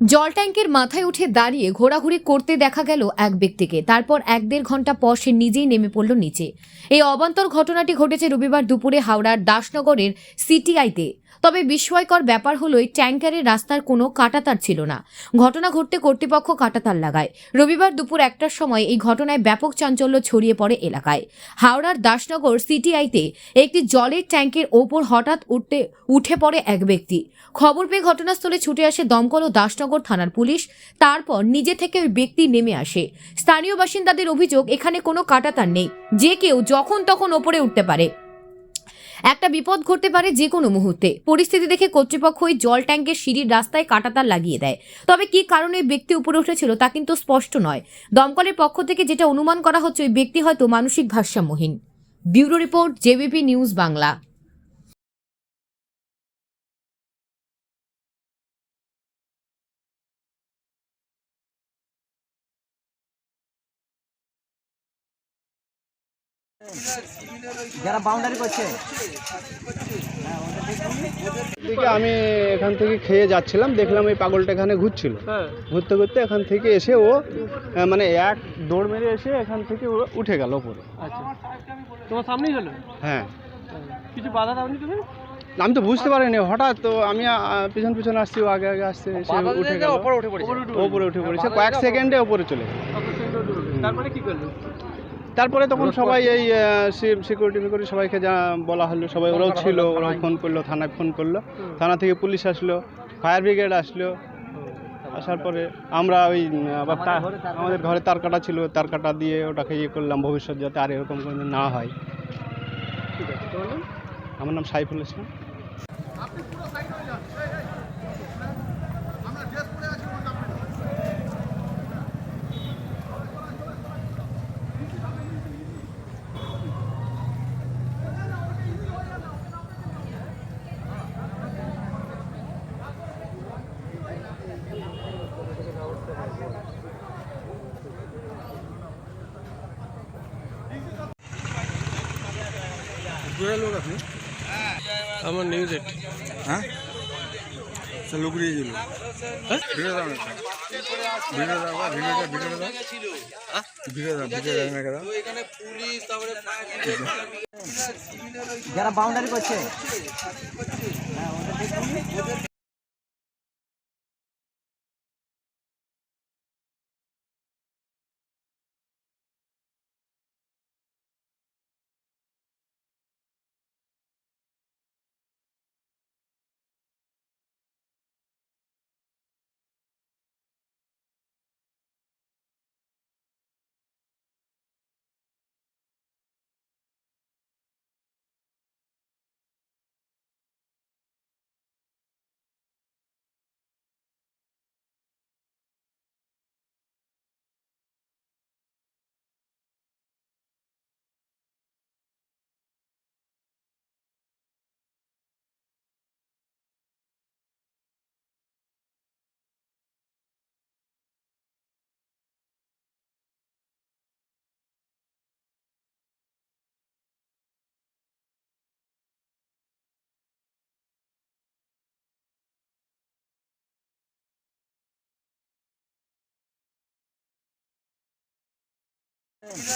জল ট্যাঙ্কের মাথায় উঠে দাঁড়িয়ে ঘোরাঘুরি করতে দেখা গেল এক ব্যক্তিকে। তারপর এক দেড় ঘণ্টা পর সে নিজেই নেমে পড়ল নিচে। এই অবান্তর ঘটনাটি ঘটেছে রবিবার দুপুরে হাওড়ার দাসনগরের সিটিআইতে। তবে বিস্ময়কর ব্যাপার হলো, এই ট্যাঙ্কারের রাস্তার কোনো কাটাতার ছিল না। ঘটনা ঘটতে কর্তৃপক্ষ কাটাতার লাগায়। রবিবার দুপুর একটার সময় এই ঘটনায় ব্যাপক চাঞ্চল্য ছড়িয়ে পড়ে এলাকায়। হাওড়ার দাসনগর সিটিআইতে একটি জলের ট্যাঙ্কের ওপর হঠাৎ উঠতে, উঠে পড়ে এক ব্যক্তি। খবর পেয়ে ঘটনাস্থলে ছুটে আসে দমকল ও দাসনগর থানার পুলিশ তারপর নিজে থেকে ওই ব্যক্তি নেমে আসে। স্থানীয় বাসিন্দাদের অভিযোগ, এখানে কোনো কাটাতার নেই। যে কেউ যখন তখন ওপরে উঠতে পারে। একটা বিপদ ঘটতে পারে যে কোনো মুহূর্তে। পরিস্থিতি দেখে কর্তৃপক্ষ ওই জল ট্যাঙ্কের সিঁড়ির রাস্তায় কাটাতার লাগিয়ে দেয়। তবে কি কারণে ব্যক্তি উপরে উঠেছিল তা কিন্তু স্পষ্ট নয়। দমকলের পক্ষ থেকে যেটা অনুমান করা হচ্ছে, ওই ব্যক্তি হয়তো মানসিক ভারসাম্যহীন। Bureau report, JBP news Bangla. যারা বাউন্ডারি করছে। আমি এখান থেকে খেয়ে যাচ্ছিলাম দেখলাম এই পাগলটা এখানে ঘুরছিল। ঘুরতে ঘুরতে এখান থেকে এসে ও মানে এক দৌড় মেরে এসে এখান থেকে ও উঠে গেল উপরে। আচ্ছা। তোমার সামনেই হলো? হ্যাঁ। কিছু বাধা দাওনি তুমি? আমি তো বুঝতে পারিনি হঠাৎ তো আমি পিছন পিছন আসছি ও আগে আগে আসছে এসে উঠে গেল। উপরে উঠে পড়েছে। ওপরে উঠে পড়েছে কয়েক সেকেন্ডে ওপরে। চলে গেল। তারপরে কি করল? তারপরে তখন সবাই এই সিকিউরিটি ফিকিউরিটি সবাইকে যা বলা হলো সবাই ওরাও ছিল ওরাও ফোন করল থানায় ফোন করল থানা থেকে পুলিশ আসলো ফায়ার ব্রিগেড আসলো আসার পরে আমরা ওই আবার আমাদের ঘরে তার কাটা ছিল তার কাটা দিয়ে ওটাকে ইয়ে করলাম ভবিষ্যৎ যাতে আর এরকম কোনো না হয় ঠিক আছে আমার নাম সাইফুল ইসলাম আমার নিউজ এইট হ্যাঁ? ভিডিও দাও না ভিডিও দাও ভিডিওটা ভিডিওটা দাও ভিডিও দাও। ভিডিও দাও না দাও যারা বাউন্ডারি করছে। 哎